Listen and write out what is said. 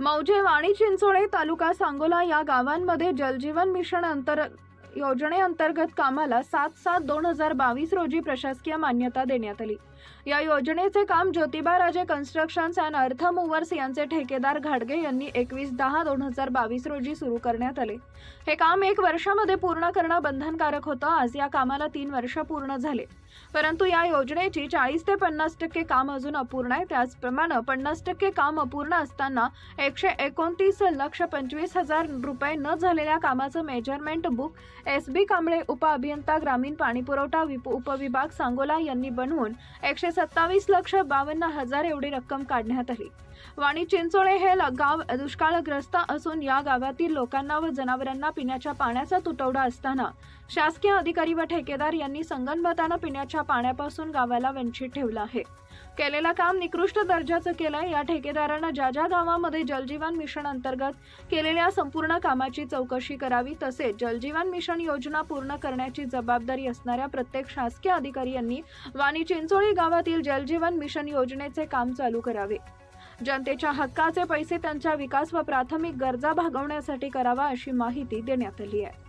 मौजे वाणी चिंचोळे तालुका सांगोला या गावांमध्ये जलजीवन मिशन अंतर्गत योजनेअंतर्गत कामाला सात सात दोन हजार बावीस रोजी प्रशासकीय मान्यता देण्यात आली. या योजनेचे काम ज्योतिबा राजे कन्स्ट्रक्शन्स अँड अर्थ मुव्हर्स यांचे ठेकेदार घाडगे यांनी एकवीस दहा दोन हजार बावीस रोजी सुरू करण्यात आले. हे काम एक वर्षामध्ये पूर्ण करणं बंधनकारक होतं. आज या कामाला तीन वर्ष पूर्ण झाले. परंतु या योजनेची चाळीस ते पन्नास टक्के काम अजून अपूर्ण आहे. त्याचप्रमाणे पन्नास टक्के काम अपूर्ण असताना एकशे एकोणतीस लक्ष पंचवीस हजार रुपये न झालेल्या कामाचं measurement book S B Kamble उपअभियंता ग्रामीण पाणीपुरवठा विप उपविभाग सांगोला यांनी बनवून एकशे सत्तावीस लक्ष बावन्न हजार एवढी रक्कम काढण्यात आली. वाणी चिंचोळे हे गाव दुष्काळग्रस्त असून या गावातील लोकांना व जनावरांना पिण्याच्या पाण्याचा तुटवडा असताना शासकीय अधिकारी व ठेकेदार यांनी संगनमतानं पिण्याच्या पाण्यापासून गावाला वंचित ठेवलं आहे. केलेलं काम निकृष्ट दर्जाचं केलंय. या ठेकेदारानं ज्या ज्या गावामध्ये जलजीवन मिशन अंतर्गत केलेल्या संपूर्ण कामाची चौकशी करावी तसेच जलजीवन मिशन योजना पूर्ण करण्याची जबाबदारी असणाऱ्या प्रत्येक शासकीय अधिकारी यांनी वाणी चिंचोळी गावातील जलजीवन मिशन योजनेचे काम चालू करावे. जनतेच्या हक्काचे पैसे त्यांच्या विकास व प्राथमिक गरजा भागवण्यासाठी करावा अशी माहिती देण्यात आली आहे.